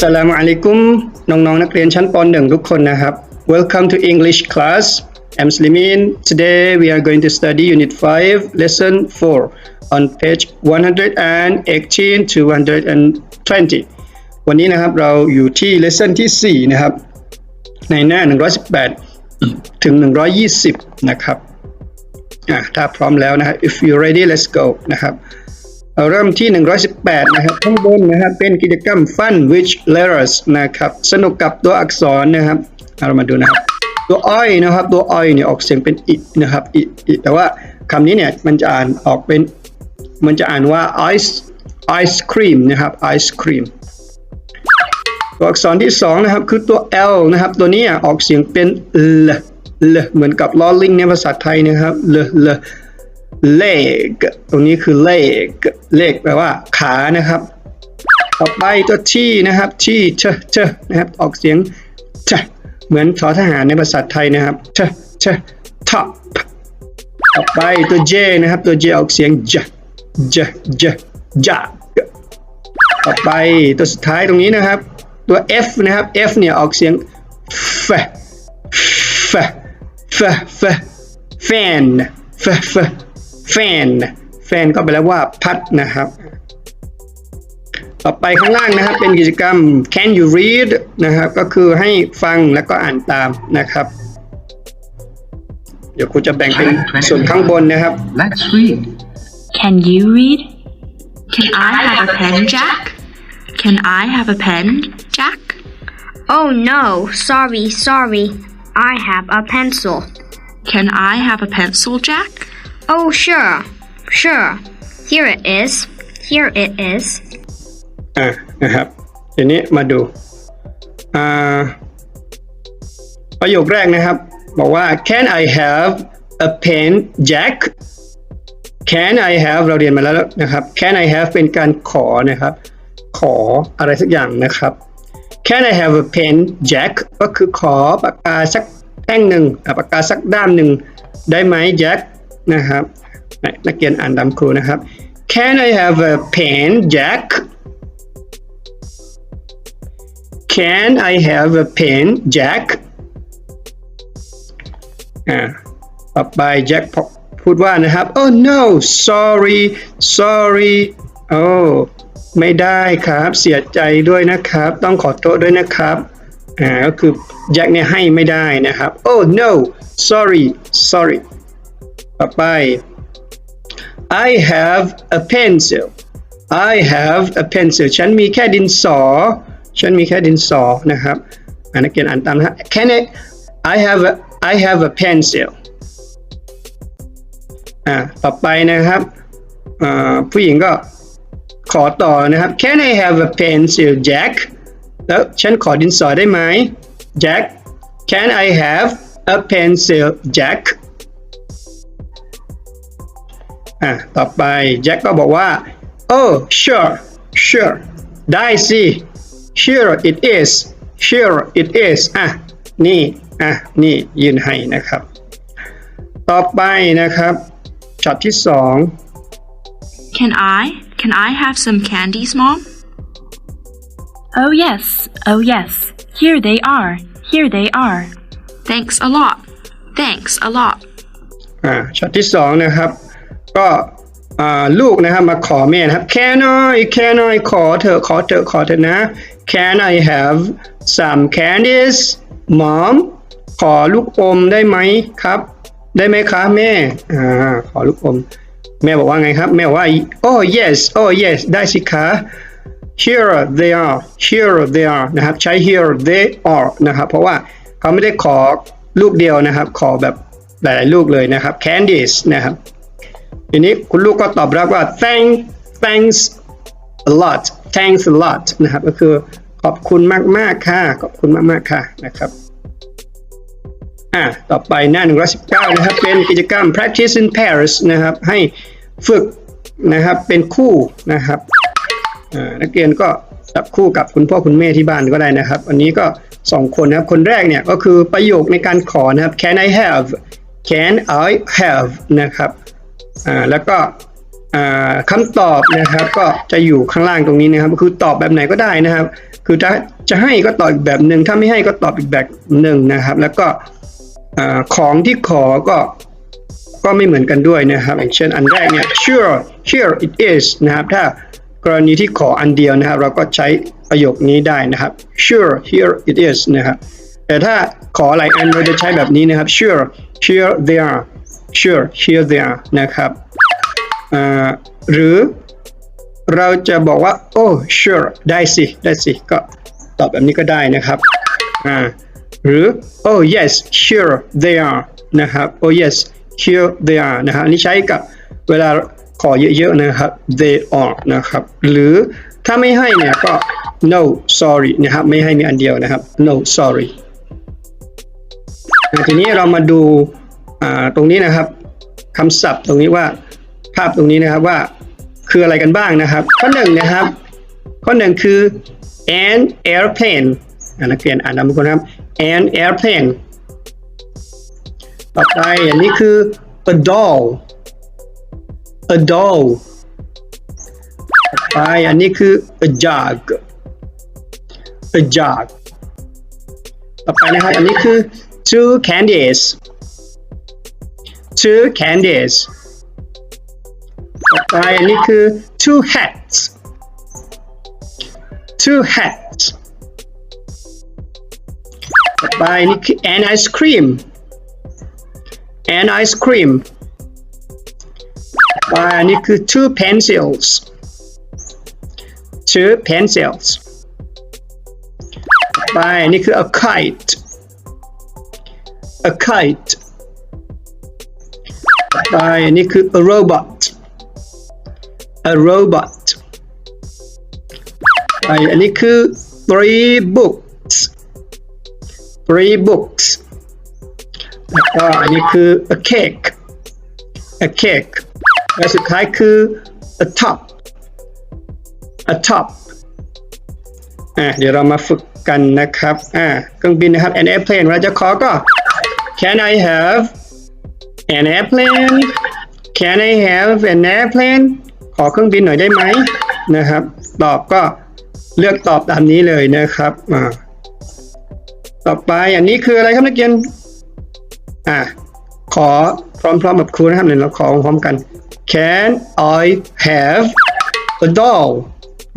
สลามุอะลัยกุมน้องๆนักเรียนชั้นป .1 ทุกคนนะครับ Welcome to English class I'm Slimin Today we are going to study Unit 5 Lesson 4 on page 118 to 120 วันนี้นะครับเราอยู่ที่ lesson ที่ 4 นะครับ ในหน้า 118 ถึง 120 นะครับอะถ้าพร้อมแล้วนะครับ if you ready let's go นะครับ เริ่มที่ 118 นะครับข้างบนนะครับเป็นกิจกรรม fun which letters นะครับ สนุกกับตัวอักษรนะครับเรามาดูนะครับ ตัวอ้อยนะครับ ตัวอ้อยเนี่ยออกเสียงเป็นอินะครับอิอิแต่ว่าคำนี้เนี่ยมันจะอ่านออกเป็น มันจะอ่านว่า ice ice cream นะครับ ice cream ตัวอักษรที่สองนะครับ คือตัว L นะครับ ตัวนี้ออกเสียงเป็น l l เหมือนกับลอลิงในภาษาไทยนะครับ l l leg ตรงนี้คือ leg leg แปลว่าขานะครับ ต่อไปตัวที่นะครับ ที่เชเชนะครับ ออกเสียงเชเหมือนทอทหารในภาษาไทยนะครับเชเช top ต่อไปตัว J นะครับ ตัว J ออกเสียง j j j j ต่อไปตัวสุดท้ายตรงนี้นะครับ ตัว F นะครับ F เนี่ยออกเสียง f f f f fan f f fan fan ก็แปลว่าพัดนะครับ ต่อไปข้างล่างนะครับเป็นกิจกรรม can you read นะครับก็คือให้ฟังแล้วก็อ่านตามนะครับ เดี๋ยวครูจะแบ่งเป็นส่วนข้างบนนะครับ Let's read. Can you read? Can I have a pen, Jack? Can I have a pen, Jack? Oh no, sorry, sorry. I have a pencil. Can I have a pencil, Jack? Oh, sure, sure. Here it is. Here it is. อะนะครับทีนี้มาดูอ่าประโยคแรกนะครับ บอกว่า can I have a pen Jack can I have เราเรียนมาแล้วนะครับ can I have เป็นการขอนะครับ ขออะไรสักอย่างนะครับ can I have a pen Jack ก็คือขอปากกาสักแท่งหนึ่งปากกาสักด้ามหนึ่งได้ไหม Jack นะครับ นักเรียนอ่านตามครูนะครับ can I have a pen Jack Can I have a pen Jack อ่าต่อไปแจ็คพูดว่านะครับ Oh no sorry sorry โอ้ไม่ได้ครับเสียใจด้วยนะครับ ต้องขอโทษด้วยนะครับอ่าก็คือแจ็คเนี่ยให้ไม่ได้นะครับ Oh no sorry sorry ต่อไป I have a pencil I have a pencil ฉันมีแค่ดินสอ ฉันมีแค่ดินสอนะครับอ่านักเรียนอ่านตามนะฮะ Can I I have a I have a pencil อ่าต่อไปนะครับอ่าผู้หญิงก็ขอต่อนะครับ Can I have a pencil Jack แล้วฉันขอดินสอได้ไหม Jack Can I have a pencil Jack อ่ะต่อไปแจ็คก็บอกว่า oh sure sure ได้สิ sure it is sure it is อ่ะ นี่ อ่ะ นี่ยืนให้นะครับ ต่อไปนะครับช็อตที่สอง Can I? Can I have some candies, Mom? Oh, yes. Oh, yes. Here they are. Here they are. Thanks a lot. Thanks a lot. อ่าช็อตที่สองนะครับ ก็ลูกนะครับมาขอแม่นะครับ Can I Can I ขอเถอขอเถอขอเถอนะ Can I have some candies mom ขอลูกอมได้ไหมครับ ได้ไหมคะแม่อ่าขอลูกอม แม่บอกว่าไงครับ แม่ว่า oh yes oh yes ได้สิคะ here they are here they are นะครับใช้ here they are นะครับเพราะว่าเขาไม่ได้ขอลูกเดียวนะครับ ขอแบบหลายๆลูกเลยนะครับ candies นะครับ ทีนี้คุณลูกก็ตอบรับว่า thank thanks a lot thanks a lot นะครับ ก็คือขอบคุณมาก ๆ ค่ะ ขอบคุณมาก ๆ ค่ะนะครับอ่าต่อไปหน้า 119 นะครับ เป็นกิจกรรม practice in pairs นะครับ ให้ฝึกนะครับเป็นคู่นะครับนักเรียนก็จับคู่กับคุณพ่อคุณแม่ที่บ้านก็ได้นะครับ อันนี้ก็สองคนนะครับ คนแรกเนี่ยก็คือประโยคในการขอนะครับ can I have can I have นะครับ อ่าแล้วก็อ่าคำตอบนะครับ ก็จะอยู่ข้างล่างตรงนี้นะครับ คือตอบแบบไหนก็ได้นะครับ คือถ้าจะให้ก็ตอบอีกแบบหนึ่งถ้าไม่ให้ก็ตอบอีกแบบหนึ่งนะครับ แล้วก็อาของที่ขอก็ก็ไม่เหมือนกันด้วยนะครับอย่างเช่นอันแรกเนี่ย sure here it is นะครับถ้ากรณีที่ขออันเดียวนะครับ เราก็ใช้ประโยคนี้ได้นะครับ sure here it is นะครับแต่ถ้าขอหลายอันเราจะใช้แบบนี้นะครับ sure here they are sure here they are นะครับหรือเราจะบอกว่า oh sure ได้สิ ได้สิ ก็ตอบแบบนี้ก็ได้นะครับหรือ oh yes sure they are นะครับ oh yes here they are นะครับอันนี้ใช้กับเวลาขอเยอะๆนะครับ they are นะครับ หรือถ้าไม่ให้เนี่ยก็ no sorry นะครับ ไม่ให้มีอันเดียวนะครับ no sorry ทีนี้เรามาดู ตรงนี้นะครับคำศัพท์ตรงนี้ว่าภาพตรงนี้นะครับว่าคืออะไรกันบ้างนะครับ ข้อหนึ่งนะครับ ข้อหนึ่งคือ an airplane อ่านักเรียนอ่านนำทุกคนนะครับ an airplane ต่อไปอันนี้คือ a doll a doll ต่อไปอันนี้คือ a jug a jug ต่อไปนะครับ อันนี้คือ two candies two candies ต่อไปอันนี้คือ two hats two hats ต่อไปอันนี้คือ an ice cream an ice cream ต่อไปอันนี้คือ two pencils two pencils ต่อไปอันนี้คือ a kite a kite ต่อ ไปอันนี้คือ a robot a robot ไปอันนี้คือ three books three books แล้วก็อันนี้คือ a cake a cake และสุดท้ายคือ a top a top อะเดี๋ยวเรามาฝึกกันนะครับ อ่าเครื่องบินนะครับ an airplane เราจะขอก็ can I have an airplane can I have an airplane ขอเครื่องบินหน่อยได้ไหมนะครับ ตอบก็เลือกตอบตามนี้เลยนะครับอ่าต่อไปอันนี้คืออะไรครับนักเรียนอ่าขอพร้อมๆกับครูนะครับเดี๋ยวเราขอพร้อมกัน can I have a doll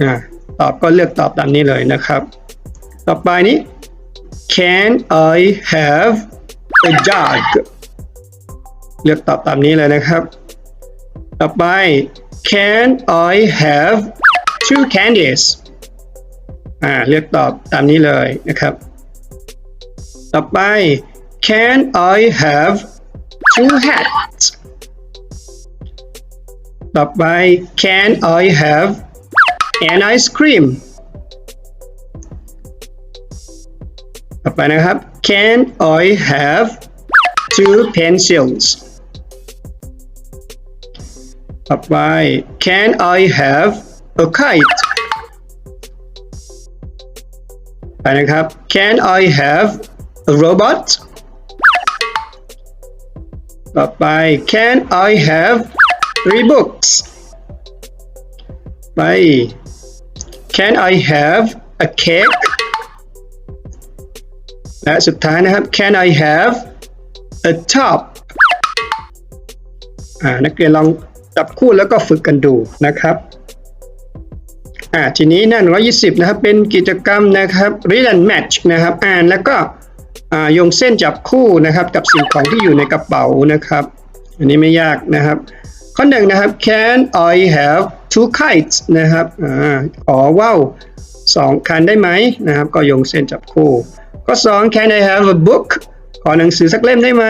อ่าตอบก็เลือกตอบตามนี้เลยนะครับ ต่อไปนี้ can I have a jug เลือกตอบตามนี้เลยนะครับ ต่อไป can I have two candies อ่าเลือกตอบตามนี้เลยนะครับ ต่อไป can I have two hats ต่อไป can I have an ice cream ต่อไปนะครับ can I have two pencils ต่อไป can I have a kite ไปนะครับ can I have a robot ต่อไป can I have three books ไป can I have a cake และสุดท้ายนะครับ can I have a top อ่านักเรียนลอง จับคู่แล้วก็ฝึกกันดูนะครับอ่าทีนี้หน้า120 นะครับ เป็นกิจกรรมนะครับ read and match นะครับ อ่านแล้วก็อ่าโยงเส้นจับคู่นะครับ กับสิ่งของที่อยู่ในกระเป๋านะครับ อันนี้ไม่ยากนะครับ ข้อหนึ่งนะครับ can I have two kites นะครับอ่าขอว่าวสองคันได้ไหมนะครับ ก็โยงเส้นจับคู่ ข้อ 2 can I have a book ขอหนังสือสักเล่มได้ไหม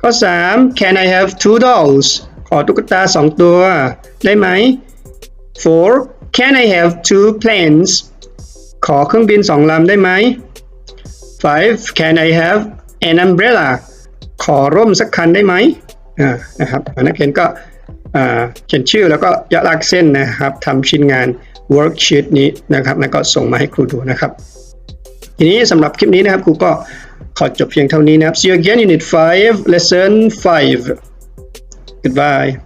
ข้อ 3 can I have two dolls ขอตุ๊กตาสองตัว ได้ไหม4 can I have two planes ขอเครื่องบินสองลำได้ไหม5 can I have an umbrella ขอร่มสักคันได้ไหมอ่านะครับนักเรียนก็อ่าเขียนชื่อแล้วก็ยะลากเส้นนะครับทำชิ้นงาน worksheet นี้นะครับ แล้วก็ส่งมาให้ครูดูนะครับ ทีนี้สำหรับคลิปนี้นะครับครูก็ขอจบเพียงเท่านี้นะครับ See you again in unit 5 lesson 5 goodbye